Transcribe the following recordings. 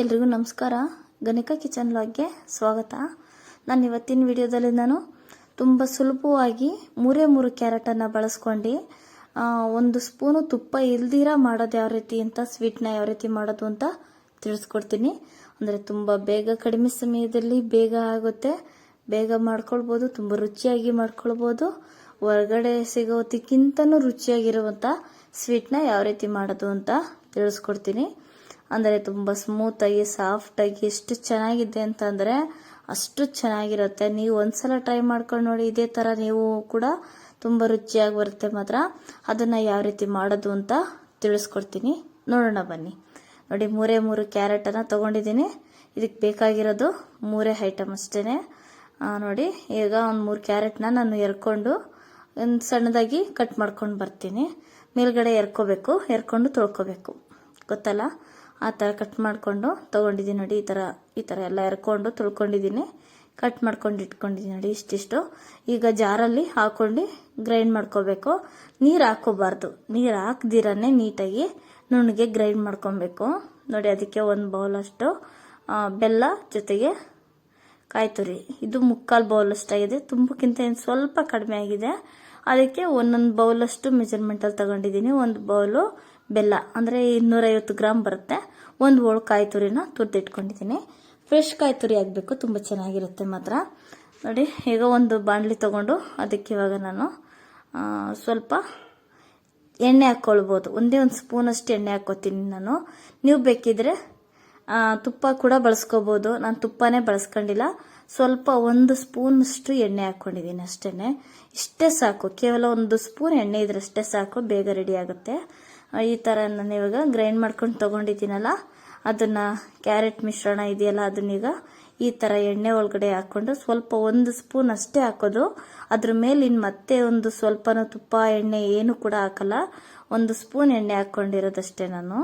ಎಲ್ರಿಗೂ ನಮಸ್ಕಾರ. ಗಣಿಕಾ ಕಿಚನ್ ಲಾಗ್ಗೆ ಸ್ವಾಗತ. ನಾನು ಇವತ್ತಿನ ವಿಡಿಯೋದಲ್ಲಿ ನಾನು ತುಂಬ ಸುಲಭವಾಗಿ ಮೂರೇ ಮೂರು ಕ್ಯಾರೆಟನ್ನು ಬಳಸ್ಕೊಂಡು ಒಂದು ಸ್ಪೂನು ತುಪ್ಪ ಇಲ್ದಿರ ಮಾಡೋದು ಯಾವ ರೀತಿ ಅಂತ ಸ್ವೀಟ್ನ ಯಾವ ರೀತಿ ಮಾಡೋದು ಅಂತ ತಿಳಿಸ್ಕೊಡ್ತೀನಿ. ಅಂದರೆ ತುಂಬ ಬೇಗ ಕಡಿಮೆ ಸಮಯದಲ್ಲಿ ಬೇಗ ಆಗುತ್ತೆ. ಬೇಗ ಮಾಡ್ಕೊಳ್ಬೋದು, ತುಂಬ ರುಚಿಯಾಗಿ ಮಾಡ್ಕೊಳ್ಬೋದು. ಹೊರಗಡೆ ಸಿಗೋದಕ್ಕಿಂತನೂ ರುಚಿಯಾಗಿರುವಂಥ ಸ್ವೀಟ್ನ ಯಾವ ರೀತಿ ಮಾಡೋದು ಅಂತ ತಿಳಿಸ್ಕೊಡ್ತೀನಿ. ಅಂದರೆ ತುಂಬ ಸ್ಮೂತಾಗಿ ಸಾಫ್ಟಾಗಿ ಎಷ್ಟು ಚೆನ್ನಾಗಿದೆ ಅಂತಂದರೆ ಅಷ್ಟು ಚೆನ್ನಾಗಿರುತ್ತೆ. ನೀವು ಒಂದ್ಸಲ ಟ್ರೈ ಮಾಡ್ಕೊಂಡು ನೋಡಿ ಇದೇ ಥರ ನೀವು ಕೂಡ ತುಂಬ ರುಚಿಯಾಗಿ ಬರುತ್ತೆ ಮಾತ್ರ. ಅದನ್ನು ಯಾವ ರೀತಿ ಮಾಡೋದು ಅಂತ ತಿಳಿಸ್ಕೊಡ್ತೀನಿ. ನೋಡೋಣ ಬನ್ನಿ. ನೋಡಿ, ಮೂರೇ ಮೂರು ಕ್ಯಾರೆಟನ್ನು ತೊಗೊಂಡಿದ್ದೀನಿ. ಇದಕ್ಕೆ ಬೇಕಾಗಿರೋದು ಮೂರೇ ಐಟಮ್ ಅಷ್ಟೇ ನೋಡಿ, ಈಗ ಒಂದು ಮೂರು ಕ್ಯಾರೆಟ್ನ ನಾನು ಎರ್ಕೊಂಡು ಒಂದು ಸಣ್ಣದಾಗಿ ಕಟ್ ಮಾಡ್ಕೊಂಡು ಬರ್ತೀನಿ. ಮೇಲ್ಗಡೆ ಎರ್ಕೋಬೇಕು, ಎರ್ಕೊಂಡು ತೊಳ್ಕೊಬೇಕು. ಗೊತ್ತಲ್ಲ? ಆ ಥರ ಕಟ್ ಮಾಡಿಕೊಂಡು ತೊಗೊಂಡಿದ್ದೀನಿ ನೋಡಿ, ಈ ಥರ ಈ ಥರ ಎಲ್ಲ ಎರ್ಕೊಂಡು ತುಳ್ಕೊಂಡಿದ್ದೀನಿ. ಕಟ್ ಮಾಡ್ಕೊಂಡು ಇಟ್ಕೊಂಡಿದ್ದೀನಿ ನೋಡಿ ಇಷ್ಟಿಷ್ಟು. ಈಗ ಜಾರಲ್ಲಿ ಹಾಕೊಂಡು ಗ್ರೈಂಡ್ ಮಾಡ್ಕೋಬೇಕು. ನೀರು ಹಾಕೋಬಾರ್ದು. ನೀರು ಹಾಕ್ದಿರನೇ ನೀಟಾಗಿ ನುಣ್ಣಗೆ ಗ್ರೈಂಡ್ ಮಾಡ್ಕೊಬೇಕು. ನೋಡಿ ಅದಕ್ಕೆ ಒಂದು ಬೌಲಷ್ಟು ಬೆಲ್ಲ ಜೊತೆಗೆ ಕಾಯಿ ತುರಿ. ಇದು ಮುಕ್ಕಾಲು ಬೌಲ್ ಅಷ್ಟಾಗಿದೆ. ತುಂಬಕ್ಕಿಂತ ಏನು ಸ್ವಲ್ಪ ಕಡಿಮೆ ಆಗಿದೆ. ಅದಕ್ಕೆ ಒಂದೊಂದು ಬೌಲಷ್ಟು ಮೆಜರ್ಮೆಂಟಲ್ಲಿ ತಗೊಂಡಿದ್ದೀನಿ. ಒಂದು ಬೌಲು ಬೆಲ್ಲ. ಅಂದರೆ ಇನ್ನೂರೈವತ್ತು ಗ್ರಾಮ್ ಬರುತ್ತೆ. ಒಂದು ಹೋಳ್ ಕಾಯಿ ತುರಿನ ತುರಿದಿಟ್ಕೊಂಡಿದ್ದೀನಿ ಫ್ರೆಶ್ ಕಾಯಿ ತುರಿ ಆಗಬೇಕು, ತುಂಬ ಚೆನ್ನಾಗಿರುತ್ತೆ ಮಾತ್ರ. ನೋಡಿ, ಈಗ ಒಂದು ಬಾಣಲಿ ತಗೊಂಡು ಅದಕ್ಕೆ ಇವಾಗ ನಾನು ಸ್ವಲ್ಪ ಎಣ್ಣೆ ಹಾಕ್ಕೊಳ್ಬೋದು ಒಂದೇ ಒಂದು ಸ್ಪೂನಷ್ಟು ಎಣ್ಣೆ ಹಾಕ್ಕೋತೀನಿ ನಾನು. ನೀವು ಬೇಕಿದ್ರೆ ತುಪ್ಪ ಕೂಡ ಬಳಸ್ಕೋಬೋದು. ನಾನು ತುಪ್ಪನೇ ಬಳಸ್ಕೊಂಡಿಲ್ಲ. ಸ್ವಲ್ಪ ಒಂದು ಸ್ಪೂನಷ್ಟು ಎಣ್ಣೆ ಹಾಕ್ಕೊಂಡಿದ್ದೀನಿ ಅಷ್ಟೇ ಇಷ್ಟೇ ಸಾಕು. ಕೇವಲ ಒಂದು ಸ್ಪೂನ್ ಎಣ್ಣೆ ಇದ್ರಷ್ಟೇ ಸಾಕು. ಬೇಗ ರೆಡಿ ಆಗುತ್ತೆ. ಈ ಥರ ನಾನು ಇವಾಗ ಗ್ರೈಂಡ್ ಮಾಡ್ಕೊಂಡು ತೊಗೊಂಡಿದ್ದೀನಲ್ಲ, ಅದನ್ನು ಕ್ಯಾರೆಟ್ ಮಿಶ್ರಣ ಇದೆಯಲ್ಲ, ಅದನ್ನೀಗ ಈ ಥರ ಎಣ್ಣೆ ಒಳಗಡೆ ಹಾಕ್ಕೊಂಡು ಸ್ವಲ್ಪ ಒಂದು ಸ್ಪೂನ್ ಅಷ್ಟೇ ಹಾಕೋದು. ಅದ್ರ ಮೇಲೆ ಇನ್ನು ಮತ್ತೆ ಒಂದು ಸ್ವಲ್ಪನೂ ತುಪ್ಪ, ಎಣ್ಣೆ ಏನು ಕೂಡ ಹಾಕಲ್ಲ. ಒಂದು ಸ್ಪೂನ್ ಎಣ್ಣೆ ಹಾಕ್ಕೊಂಡಿರೋದಷ್ಟೇ ನಾನು.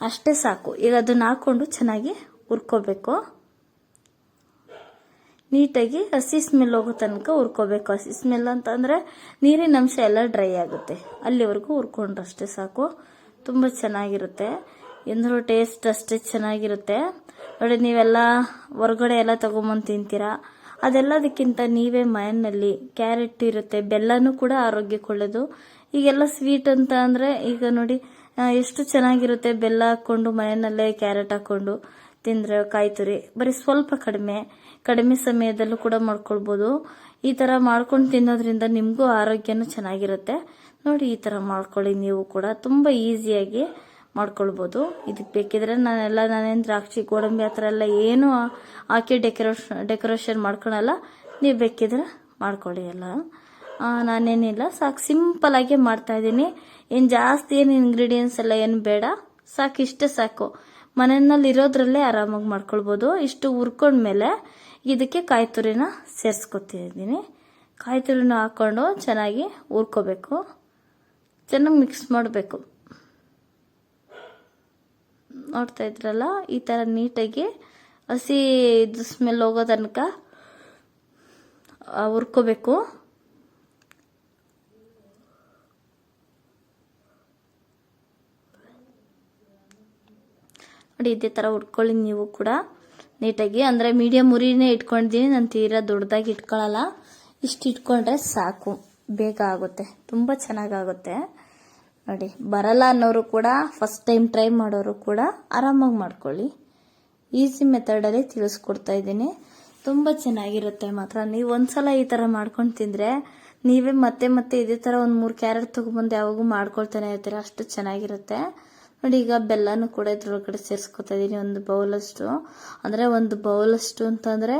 ಅಷ್ಟೇ ಸಾಕು. ಈಗ ಅದನ್ನ ಹಾಕೊಂಡು ಚೆನ್ನಾಗಿ ಹುರ್ಕೋಬೇಕು. ನೀಟಾಗಿ ಹಸಿ ಸ್ಮೆಲ್ ಹೋಗೋ ತನಕ ಹುರ್ಕೋಬೇಕು. ಹಸಿ ಸ್ಮೆಲ್ ಅಂತಂದರೆ ನೀರಿನ ಅಂಶ ಎಲ್ಲ ಡ್ರೈ ಆಗುತ್ತೆ. ಅಲ್ಲಿವರೆಗೂ ಹುರ್ಕೊಂಡ್ರೆ ಅಷ್ಟೇ ಸಾಕು. ತುಂಬ ಚೆನ್ನಾಗಿರುತ್ತೆ. ಎಂದರೂ ಟೇಸ್ಟ್ ಅಷ್ಟೇ ಚೆನ್ನಾಗಿರುತ್ತೆ. ನೋಡಿ, ನೀವೆಲ್ಲ ಹೊರಗಡೆ ಎಲ್ಲ ತೊಗೊಂಬಂದು ತಿಂತೀರಾ? ಅದೆಲ್ಲದಕ್ಕಿಂತ ನೀವೇ ಮನೆಯಲ್ಲಿ ಕ್ಯಾರೆಟ್ ಇರುತ್ತೆ. ಬೆಲ್ಲನೂ ಕೂಡ ಆರೋಗ್ಯಕ್ಕೆ ಒಳ್ಳೆಯದು ಈಗೆಲ್ಲ ಸ್ವೀಟ್ ಅಂತ ಅಂದರೆ ಈಗ ನೋಡಿ ಎಷ್ಟು ಚೆನ್ನಾಗಿರುತ್ತೆ ಬೆಲ್ಲ ಹಾಕ್ಕೊಂಡು ಮನೆಯಲ್ಲೇ ಕ್ಯಾರೆಟ್ ಹಾಕ್ಕೊಂಡು ತಿಂದರೆ ಕಾಯ್ತುರಿ ಬರೀ ಸ್ವಲ್ಪ ಕಡಿಮೆ. ಕಡಿಮೆ ಸಮಯದಲ್ಲೂ ಕೂಡ ಮಾಡ್ಕೊಳ್ಬೋದು. ಈ ಥರ ಮಾಡ್ಕೊಂಡು ತಿನ್ನೋದ್ರಿಂದ ನಿಮಗೂ ಆರೋಗ್ಯನೂ ಚೆನ್ನಾಗಿರುತ್ತೆ. ನೋಡಿ ಈ ಥರ ಮಾಡ್ಕೊಳ್ಳಿ ನೀವು ಕೂಡ. ತುಂಬ ಈಸಿಯಾಗಿ ಮಾಡ್ಕೊಳ್ಬೋದು. ಇದಕ್ಕೆ ಬೇಕಿದ್ರೆ ನಾನೆಲ್ಲ ನಾನೇನು ದ್ರಾಕ್ಷಿ, ಗೋಡಂಬಿ ಆ ಥರ ಎಲ್ಲ ಏನು ಹಾಕಿ ಡೆಕೋರೇಷನ್ ಡೆಕೋರೇಷನ್ ಮಾಡ್ಕೊಳಲ್ಲ. ನೀವು ಬೇಕಿದ್ರೆ ಮಾಡ್ಕೊಳ್ಳಿ ಎಲ್ಲ. ನಾನೇನಿಲ್ಲ. ಸಾಕು. ಮಾಡ್ತಾ ಇದ್ದೀನಿ. ಏನು ಜಾಸ್ತಿ ಏನು ಇಂಗ್ರೀಡಿಯೆಂಟ್ಸ್ ಎಲ್ಲ ಏನು ಬೇಡ. ಸಾಕು ಇಷ್ಟೇ ಸಾಕು. ಮನೆಯಲ್ಲಿ ಇರೋದ್ರಲ್ಲೇ ಆರಾಮಾಗಿ ಮಾಡ್ಕೊಳ್ಬೋದು. ಇಷ್ಟು ಹುರ್ಕೊಂಡ್ಮೇಲೆ ಇದಕ್ಕೆ ಕಾಯಿ ತುರಿನ ಸೇರಿಸ್ಕೊತಿದ್ದೀನಿ ಕಾಯಿ ತುರಿನ ಹಾಕ್ಕೊಂಡು ಚೆನ್ನಾಗಿ ಹುರ್ಕೋಬೇಕು. ಚೆನ್ನಾಗಿ ಮಿಕ್ಸ್ ಮಾಡಬೇಕು. ನೋಡ್ತಾ ಇದ್ರಲ್ಲ, ಈ ಥರ ನೀಟಾಗಿ ಹಸಿ ಇದು ಸ್ಮೆಲ್ ಹೋಗೋ ತನಕ ಹುರ್ಕೋಬೇಕು. ನೋಡಿ ಇದೇ ಥರ ಉಟ್ಕೊಳ್ಳಿ ನೀವು ಕೂಡ ನೀಟಾಗಿ. ಅಂದರೆ ಮೀಡಿಯಮ್ ಉರಿನೇ ಇಟ್ಕೊಂಡಿದ್ದೀನಿ. ನಾನು ತೀರಾ ದೊಡ್ಡದಾಗಿ ಇಟ್ಕೊಳ್ಳಲ್ಲ ಇಷ್ಟು ಇಟ್ಕೊಂಡ್ರೆ ಸಾಕು. ಬೇಗ ಆಗುತ್ತೆ. ತುಂಬ ಚೆನ್ನಾಗಾಗುತ್ತೆ. ನೋಡಿ, ಬರಲ್ಲ ಅನ್ನೋರು ಕೂಡ ಫಸ್ಟ್ ಟೈಮ್ ಟ್ರೈ ಮಾಡೋರು ಕೂಡ ಆರಾಮಾಗಿ ಮಾಡ್ಕೊಳ್ಳಿ. ಈಸಿ ಮೆಥಡಲ್ಲಿ ತಿಳಿಸ್ಕೊಡ್ತಾ ಇದ್ದೀನಿ. ತುಂಬ ಚೆನ್ನಾಗಿರುತ್ತೆ ಮಾತ್ರ. ನೀವು ಒಂದ್ಸಲ ಈ ಥರ ಮಾಡ್ಕೊಂಡು ತಿಂದರೆ ನೀವೇ ಮತ್ತೆ ಮತ್ತೆ ಇದೇ ಥರ ಒಂದು ಮೂರು ಕ್ಯಾರೆಟ್ ತೊಗೊಬಂದು ಯಾವಾಗೂ ಮಾಡ್ಕೊಳ್ತಾನೆ ಇರ್ತೀರ. ಅಷ್ಟು ಚೆನ್ನಾಗಿರುತ್ತೆ. ನೋಡಿ, ಈಗ ಬೆಲ್ಲನೂ ಕೂಡ ಇದ್ರೊಳಗಡೆ ಸೇರಿಸ್ಕೊತಾ ಇದ್ದೀನಿ ಒಂದು ಬೌಲಷ್ಟು. ಅಂದರೆ ಒಂದು ಬೌಲಷ್ಟು ಅಂತಂದರೆ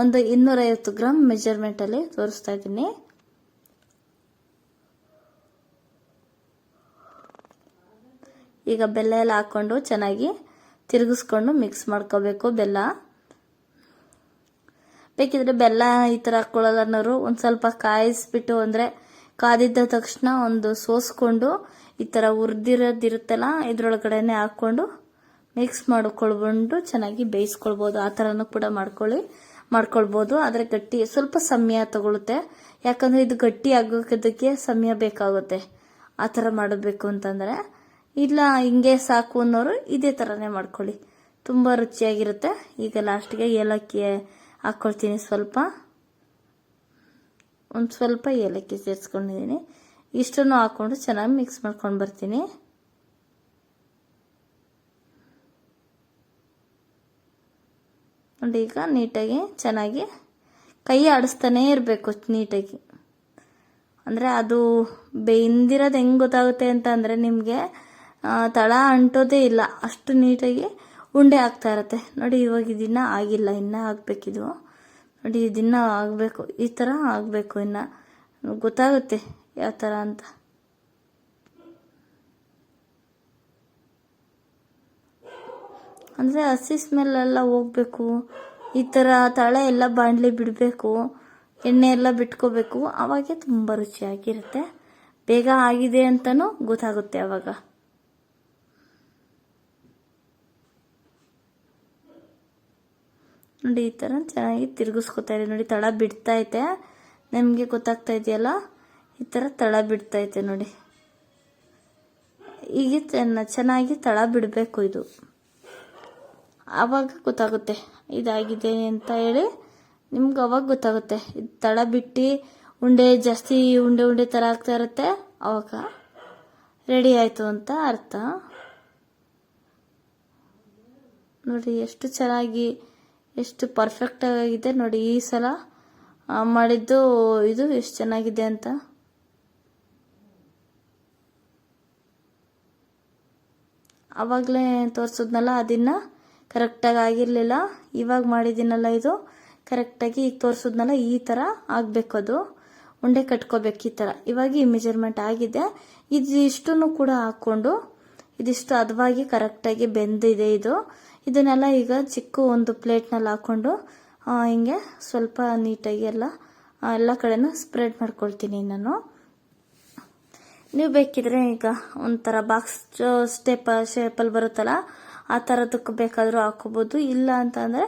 ಒಂದು ಇನ್ನೂರೈವತ್ತು ಗ್ರಾಮ್ ಮೆಜರ್ಮೆಂಟಲ್ಲಿ ತೋರಿಸ್ತಾ ಇದ್ದೀನಿ ಈಗ ಬೆಲ್ಲ ಎಲ್ಲ ಹಾಕ್ಕೊಂಡು ಚೆನ್ನಾಗಿ ತಿರುಗಿಸ್ಕೊಂಡು ಮಿಕ್ಸ್ ಮಾಡ್ಕೋಬೇಕು ಬೆಲ್ಲ. ಬೇಕಿದ್ರೆ ಬೆಲ್ಲ ಈ ಥರ ಹಾಕ್ಕೊಳ್ಳಲ್ಲ ಅನ್ನೋರು ಒಂದು ಸ್ವಲ್ಪ ಕಾಯಿಸ್ಬಿಟ್ಟು ಅಂದರೆ ಕಾದಿದ್ದ ತಕ್ಷಣ ಒಂದು ಸೋಸ್ಕೊಂಡು ಈ ಥರ ಹುರಿದಿರೋದಿರುತ್ತಲ್ಲ ಇದ್ರೊಳಗಡೆನೆ ಹಾಕ್ಕೊಂಡು ಮಿಕ್ಸ್ ಮಾಡಿಕೊಳ್ಬಂಡು ಚೆನ್ನಾಗಿ ಬೇಯಿಸ್ಕೊಳ್ಬೋದು. ಆ ಥರನೂ ಕೂಡ ಮಾಡ್ಕೊಳ್ಳಿ, ಮಾಡ್ಕೊಳ್ಬೋದು. ಆದರೆ ಗಟ್ಟಿ, ಸ್ವಲ್ಪ ಸಮಯ ತಗೊಳುತ್ತೆ. ಯಾಕಂದರೆ ಇದು ಗಟ್ಟಿ ಆಗೋದಕ್ಕೆ ಸಮಯ ಬೇಕಾಗುತ್ತೆ. ಆ ಥರ ಮಾಡಬೇಕು ಅಂತಂದರೆ. ಇಲ್ಲ, ಹಿಂಗೆ ಸಾಕು ಅನ್ನೋರು ಇದೇ ಥರನೇ ಮಾಡ್ಕೊಳ್ಳಿ. ತುಂಬ ರುಚಿಯಾಗಿರುತ್ತೆ. ಈಗ ಲಾಸ್ಟ್ಗೆ ಏಲಕ್ಕಿ ಹಾಕ್ಕೊಳ್ತೀನಿ ಸ್ವಲ್ಪ. ಒಂದು ಸ್ವಲ್ಪ ಏಲಕ್ಕಿ ಸೇರಿಸ್ಕೊಂಡಿದ್ದೀನಿ ಇಷ್ಟನ್ನು ಹಾಕ್ಕೊಂಡು ಚೆನ್ನಾಗಿ ಮಿಕ್ಸ್ ಮಾಡ್ಕೊಂಡು ಬರ್ತೀನಿ. ನೋಡಿ, ಈಗ ನೀಟಾಗಿ ಚೆನ್ನಾಗಿ ಕೈ ಆಡಿಸ್ತಾನೇ ಇರಬೇಕು ನೀಟಾಗಿ. ಅಂದರೆ ಅದು ಬೆಂದಿರೋದು ಹೆಂಗೆ ಗೊತ್ತಾಗುತ್ತೆ ಅಂತ ಅಂದರೆ ನಿಮಗೆ ತಳ ಅಂಟೋದೇ ಇಲ್ಲ. ಅಷ್ಟು ನೀಟಾಗಿ ಉಂಡೆ ಆಗ್ತಾ ಇರುತ್ತೆ. ನೋಡಿ, ಇವಾಗ ಇದನ್ನ ಆಗಿಲ್ಲ, ಇನ್ನೂ ಆಗಬೇಕಿದು. ನೋಡಿ, ದಿನ ಆಗಬೇಕು, ಈ ಥರ ಆಗಬೇಕು ಇನ್ನು. ಗೊತ್ತಾಗುತ್ತೆ ಯಾವ ಥರ ಅಂತ. ಅಂದರೆ ಹಸಿ ಸ್ಮೆಲ್ಲೆಲ್ಲ ಹೋಗ್ಬೇಕು, ಈ ಥರ ತಳೆ ಎಲ್ಲ ಬಾಣಲಿ ಬಿಡಬೇಕು, ಎಣ್ಣೆ ಎಲ್ಲ ಬಿಟ್ಕೋಬೇಕು, ಅವಾಗೆ ತುಂಬ ರುಚಿಯಾಗಿರುತ್ತೆ. ಬೇಗ ಆಗಿದೆ ಅಂತಲೂ ಗೊತ್ತಾಗುತ್ತೆ ಅವಾಗ. ನೋಡಿ, ಈ ಥರ ಚೆನ್ನಾಗಿ ತಿರುಗಿಸ್ಕೊತಾ ಇದೆ ನೋಡಿ, ತಳ ಬಿಡ್ತಾ ಐತೆ ನಿಮಗೆ ಗೊತ್ತಾಗ್ತಾ ಇದೆಯಲ್ಲ? ಈ ಥರ ತಳ ಬಿಡ್ತಾ ಐತೆ ನೋಡಿ. ಹೀಗೆ ಚೆನ್ನ, ಚೆನ್ನಾಗಿ ತಳ ಬಿಡಬೇಕು ಇದು. ಆವಾಗ ಗೊತ್ತಾಗುತ್ತೆ, ಇದಾಗಿದೆ ಅಂತ ಹೇಳಿ ನಿಮ್ಗೆ ಅವಾಗ ಗೊತ್ತಾಗುತ್ತೆ. ಇದು ತಳ ಬಿಟ್ಟು ಉಂಡೆ ಜಾಸ್ತಿ ಉಂಡೆ ಉಂಡೆ ಥರ ಆಗ್ತಾ ಇರುತ್ತೆ. ಅವಾಗ ರೆಡಿ ಆಯಿತು ಅಂತ ಅರ್ಥ. ನೋಡಿ, ಎಷ್ಟು ಚೆನ್ನಾಗಿ ಎಷ್ಟು ಪರ್ಫೆಕ್ಟ್ ಆಗಿದೆ ನೋಡಿ ಈ ಸಲ. ಮಾಡಿದ್ದು ಇದು ಎಷ್ಟು ಚೆನ್ನಾಗಿದೆ ಅಂತ. ಆವಾಗಲೇ ತೋರಿಸಿದ್ನಲ್ಲ ಅದನ್ನ. ಕರೆಕ್ಟಾಗಿ ಆಗಿರಲಿಲ್ಲ. ಇವಾಗ ಮಾಡಿದ್ದೀನಲ್ಲ ಇದು. ಕರೆಕ್ಟಾಗಿ ಈಗ ತೋರಿಸಿದ್ನಲ್ಲ ಈ ಥರ ಆಗಬೇಕು ಅದು. ಉಂಡೆ ಕಟ್ಕೋಬೇಕು ಈ ಥರ ಇವಾಗ ಈ ಮೆಜರ್ಮೆಂಟ್ ಆಗಿದೆ. ಇದಿಷ್ಟನ್ನು ಕೂಡ ಹಾಕ್ಕೊಂಡು, ಇದಿಷ್ಟು ಹದವಾಗಿ ಕರೆಕ್ಟಾಗಿ ಬೆಂದಿದೆ ಇದು. ಇದನ್ನೆಲ್ಲ ಈಗ ಚಿಕ್ಕ ಒಂದು ಪ್ಲೇಟ್ನಲ್ಲಿ ಹಾಕ್ಕೊಂಡು ಹಿಂಗೆ ಸ್ವಲ್ಪ ನೀಟಾಗಿ ಎಲ್ಲ ಎಲ್ಲ ಕಡೆನೂ ಸ್ಪ್ರೆಡ್ ಮಾಡ್ಕೊಳ್ತೀನಿ ನಾನು. ನೀವು ಬೇಕಿದ್ರೆ ಈಗ ಒಂಥರ ಬಾಕ್ಸ್ ಸ್ಟೆಪ್, ಶೇಪಲ್ಲಿ ಬರುತ್ತಲ್ಲ, ಆ ಥರದಕ್ಕೆ ಬೇಕಾದರೂ ಹಾಕೋಬೋದು ಇಲ್ಲ ಅಂತಂದರೆ,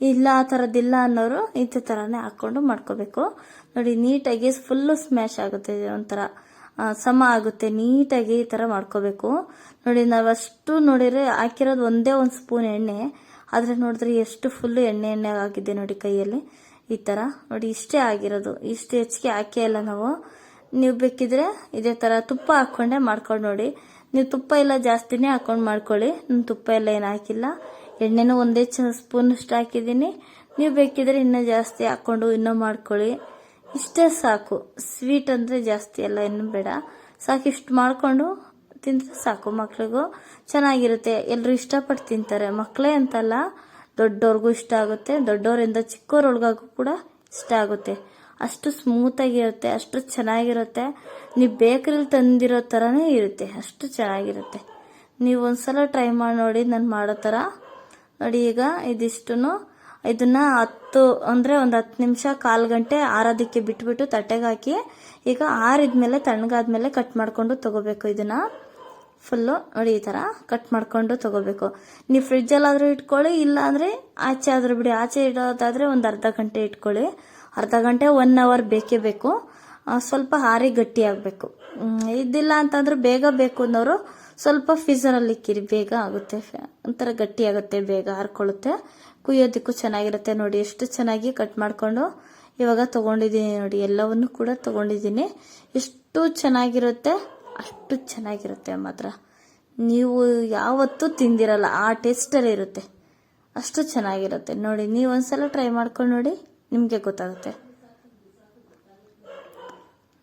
ಇಲ್ಲ ಆ ಥರದ್ದಿಲ್ಲ ಅನ್ನೋರು ಇದೇ ಥರನೇ ಹಾಕ್ಕೊಂಡು ಮಾಡ್ಕೋಬೇಕು. ನೋಡಿ, ನೀಟಾಗಿ ಫುಲ್ಲು ಸ್ಮ್ಯಾಶ್ ಆಗುತ್ತೆ ಒಂಥರ. ಸಮ ಆಗುತ್ತೆ, ನೀಟಾಗಿ ಈ ಥರ ಮಾಡ್ಕೋಬೇಕು. ನೋಡಿ ನಾವು ಅಷ್ಟು ನೋಡಿದ್ರೆ ಹಾಕಿರೋದು ಒಂದೇ ಒಂದು ಸ್ಪೂನ್ ಎಣ್ಣೆ. ಆದರೆ ನೋಡಿದ್ರೆ ಎಷ್ಟು ಫುಲ್ಲು ಎಣ್ಣೆ ಎಣ್ಣೆ ಆಗಿದೆ ನೋಡಿ ಕೈಯಲ್ಲಿ. ಈ ಥರ ನೋಡಿ, ಇಷ್ಟೇ ಆಗಿರೋದು. ಇಷ್ಟು ಹೆಚ್ಚಿಗೆ ಹಾಕೇ ಇಲ್ಲ ನಾವು. ನೀವು ಬೇಕಿದ್ರೆ ಇದೇ ಥರ ತುಪ್ಪ ಹಾಕ್ಕೊಂಡೆ ಮಾಡ್ಕೊಂಡು ನೋಡಿ. ನೀವು ತುಪ್ಪ ಎಲ್ಲ ಜಾಸ್ತಿನೇ ಹಾಕೊಂಡು ಮಾಡ್ಕೊಳ್ಳಿ. ನಾನು ತುಪ್ಪ ಎಲ್ಲ ಏನು ಹಾಕಿಲ್ಲ. ಎಣ್ಣೆನೂ ಒಂದೇ ಸ್ಪೂನ್ ಅಷ್ಟು ಹಾಕಿದ್ದೀನಿ. ನೀವು ಬೇಕಿದ್ರೆ ಇನ್ನೂ ಜಾಸ್ತಿ ಹಾಕ್ಕೊಂಡು ಇನ್ನೂ ಮಾಡ್ಕೊಳ್ಳಿ. ಇಷ್ಟೇ ಸಾಕು. ಸ್ವೀಟ್ ಅಂದರೆ ಜಾಸ್ತಿ ಎಲ್ಲ ಏನು ಬೇಡ. ಸಾಕು, ಇಷ್ಟು ಮಾಡಿಕೊಂಡು ತಿಂದರೆ ಸಾಕು ಮಕ್ಳಿಗೂ. ಚೆನ್ನಾಗಿರುತ್ತೆ. ಎಲ್ಲರೂ ಇಷ್ಟಪಟ್ಟು ತಿಂತಾರೆ. ಮಕ್ಕಳೇ ಅಂತಲ್ಲ ದೊಡ್ಡವ್ರಿಗೂ ಇಷ್ಟ ಆಗುತ್ತೆ. ದೊಡ್ಡವರಿಂದ ಚಿಕ್ಕವ್ರೊಳಗಾಗೂ ಕೂಡ ಇಷ್ಟ ಆಗುತ್ತೆ. ಅಷ್ಟು ಸ್ಮೂತಾಗಿರುತ್ತೆ ಅಷ್ಟು ಚೆನ್ನಾಗಿರುತ್ತೆ. ನೀವು ಬೇಕರಿಲಿ ತಂದಿರೋ ಥರನೇ ಇರುತ್ತೆ. ಅಷ್ಟು ಚೆನ್ನಾಗಿರುತ್ತೆ. ನೀವು ಒಂದ್ಸಲ ಟ್ರೈ ಮಾಡಿ ನೋಡಿ, ನಾನು ಮಾಡೋ ಥರ ನೋಡಿ ಈಗ ಇದಿಷ್ಟನ್ನು ಇದನ್ನ ಹತ್ತು ಅಂದರೆ ಒಂದು ಹತ್ತು ನಿಮಿಷ ಕಾಲು ಗಂಟೆ ಆರೋದಕ್ಕೆ ಬಿಟ್ಬಿಟ್ಟು ತಟ್ಟೆಗೆ ಹಾಕಿ ಈಗ ಆರಿದ್ಮೇಲೆ ತಣ್ಣಗಾದ್ಮೇಲೆ ಕಟ್ ಮಾಡಿಕೊಂಡು ತಗೋಬೇಕು ಇದನ್ನ. ಫುಲ್ಲು ನೋಡಿ ಈ ಥರ ಕಟ್ ಮಾಡ್ಕೊಂಡು ತಗೋಬೇಕು. ನೀವು ಫ್ರಿಜ್ಜಲ್ಲಾದರೂ ಇಟ್ಕೊಳ್ಳಿ ಇಲ್ಲ ಅಂದರೆ ಆಚೆ ಆದರೂ ಬಿಡಿ. ಆಚೆ ಇಡೋದಾದರೆ ಒಂದು ಅರ್ಧ ಗಂಟೆ ಇಟ್ಕೊಳ್ಳಿ. ಅರ್ಧ ಗಂಟೆ ಒನ್ ಅವರ್ ಬೇಕೇ ಬೇಕು. ಸ್ವಲ್ಪ ಹಾರಿ ಗಟ್ಟಿ ಆಗಬೇಕು. ಇದಿಲ್ಲ ಅಂತಂದ್ರೆ ಬೇಗ ಬೇಕು ಅನ್ನೋರು ಸ್ವಲ್ಪ ಫೀಸರಲ್ಲಿ ಇಕ್ಕಿರಿ ಬೇಗ ಆಗುತ್ತೆ. ಒಂಥರ ಗಟ್ಟಿ ಆಗುತ್ತೆ, ಬೇಗ ಹಾರ್ಕೊಳ್ಳುತ್ತೆ ಕುಯ್ಯೋದಕ್ಕೂ ಚೆನ್ನಾಗಿರುತ್ತೆ ನೋಡಿ. ಎಷ್ಟು ಚೆನ್ನಾಗಿ ಕಟ್ ಮಾಡಿಕೊಂಡು ಇವಾಗ ತಗೊಂಡಿದ್ದೀನಿ ನೋಡಿ. ಎಲ್ಲವನ್ನು ಕೂಡ ತಗೊಂಡಿದ್ದೀನಿ. ಎಷ್ಟು ಚೆನ್ನಾಗಿರುತ್ತೆ? ಅಷ್ಟು ಚೆನ್ನಾಗಿರುತ್ತೆ ಮಾತ್ರ. ನೀವು ಯಾವತ್ತೂ ತಿಂದಿರಲ್ಲ. ಆ ಟೇಸ್ಟಲ್ಲಿ ಇರುತ್ತೆ. ಅಷ್ಟು ಚೆನ್ನಾಗಿರುತ್ತೆ ನೋಡಿ. ನೀವು ಒಂದ್ಸಲ ಟ್ರೈ ಮಾಡ್ಕೊಂಡು ನೋಡಿ, ನಿಮಗೆ ಗೊತ್ತಾಗುತ್ತೆ.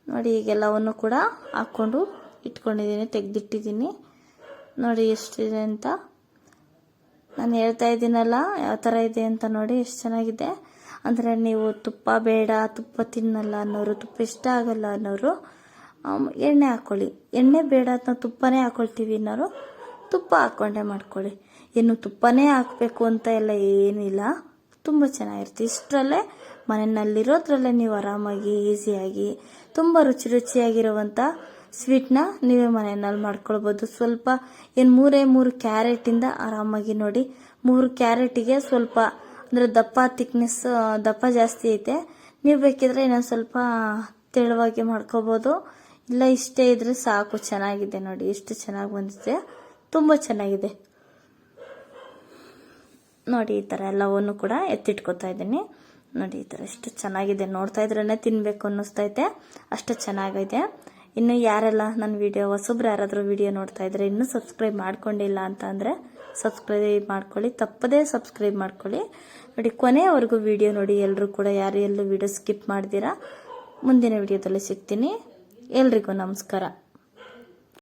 ನೋಡಿ ಈಗೆಲ್ಲವನ್ನು ಕೂಡ ಹಾಕ್ಕೊಂಡು ಇಟ್ಕೊಂಡಿದ್ದೀನಿ, ತೆಗೆದಿಟ್ಟಿದ್ದೀನಿ. ನೋಡಿ, ಎಷ್ಟಿದೆ ಅಂತ. ನಾನು ಹೇಳ್ತಾ ಇದ್ದೀನಲ್ಲ, ಯಾವ ಥರ ಇದೆ ಅಂತ ನೋಡಿ ಎಷ್ಟು ಚೆನ್ನಾಗಿದೆ. ಅಂದರೆ ನೀವು ತುಪ್ಪ ಬೇಡ, ತುಪ್ಪ ತಿನ್ನಲ್ಲ ಅನ್ನೋರು, ತುಪ್ಪ ಇಷ್ಟ ಆಗಲ್ಲ ಅನ್ನೋರು ಎಣ್ಣೆ ಹಾಕ್ಕೊಳ್ಳಿ ಎಣ್ಣೆ ಬೇಡ ಅಂತ ತುಪ್ಪನೇ ಹಾಕ್ಕೊಳ್ತೀವಿ ಅನ್ನೋರು ತುಪ್ಪ ಹಾಕ್ಕೊಂಡೆ ಮಾಡ್ಕೊಳ್ಳಿ. ಇನ್ನು ತುಪ್ಪನೇ ಹಾಕಬೇಕು ಅಂತ ಎಲ್ಲ ಏನಿಲ್ಲ. ತುಂಬ ಚೆನ್ನಾಗಿರುತ್ತೆ. ಇಷ್ಟರಲ್ಲೇ ಮನೆಯಲ್ಲಿರೋದ್ರಲ್ಲೇ ನೀವು ಆರಾಮಾಗಿ ಈಸಿಯಾಗಿ ತುಂಬ ರುಚಿ ರುಚಿಯಾಗಿರುವಂಥ ಸ್ವೀಟ್ನ ನೀವೇ ಮನೆಯಲ್ಲಿ ಮಾಡ್ಕೊಳ್ಬೋದು. ಸ್ವಲ್ಪ ಏನು ಮೂರೇ ಮೂರು ಕ್ಯಾರೆಟಿಂದ ಆರಾಮಾಗಿ ನೋಡಿ. ಮೂರು ಕ್ಯಾರೆಟಿಗೆ ಸ್ವಲ್ಪ ಅಂದರೆ ದಪ್ಪ ತಿಕ್ನೆಸ್ ದಪ್ಪ ಜಾಸ್ತಿ ಐತೆ. ನೀವು ಬೇಕಿದ್ರೆ ಇನ್ನೊಂದು ಸ್ವಲ್ಪ ತೆಳುವಾಗಿ ಮಾಡ್ಕೋಬೋದು. ಇಲ್ಲ, ಇಷ್ಟೇ ಇದ್ರೆ ಸಾಕು. ಚೆನ್ನಾಗಿದೆ ನೋಡಿ. ಎಷ್ಟು ಚೆನ್ನಾಗಿ ಬಂದಿದೆ. ತುಂಬ ಚೆನ್ನಾಗಿದೆ. ನೋಡಿ, ಈ ಥರ ಎಲ್ಲವನ್ನು ಕೂಡ ಎತ್ತಿಟ್ಕೊತಾ ಇದ್ದೀನಿ. ನೋಡಿ, ಈ ಥರ ಎಷ್ಟು ಚೆನ್ನಾಗಿದೆ. ನೋಡ್ತಾ ಇದ್ರೇ ತಿನ್ನಬೇಕು ಅನ್ನಿಸ್ತೈತೆ ಅಷ್ಟು ಚೆನ್ನಾಗಿದೆ ಇನ್ನು ಯಾರೆಲ್ಲ ನನ್ನ ವಿಡಿಯೋ ಹೊಸೊಬ್ರು ಯಾರಾದರೂ ವಿಡಿಯೋ ನೋಡ್ತಾ ಇದ್ರೆ ಇನ್ನೂ ಸಬ್ಸ್ಕ್ರೈಬ್ ಮಾಡ್ಕೊಂಡಿಲ್ಲ ಅಂತ ಅಂದರೆ ಸಬ್ಸ್ಕ್ರೈಬ್ ಮಾಡ್ಕೊಳ್ಳಿ. ತಪ್ಪದೇ ಸಬ್ಸ್ಕ್ರೈಬ್ ಮಾಡ್ಕೊಳ್ಳಿ. ನೋಡಿ, ಕೊನೆಯವರೆಗೂ ವಿಡಿಯೋ ನೋಡಿ ಎಲ್ಲರೂ ಕೂಡ ಯಾರು ಎಲ್ಲೂ ವಿಡಿಯೋ ಸ್ಕಿಪ್ ಮಾಡ್ತೀರಾ, ಮುಂದಿನ ವಿಡಿಯೋದಲ್ಲಿ ಸಿಗ್ತೀನಿ. ಎಲ್ರಿಗೂ ನಮಸ್ಕಾರ.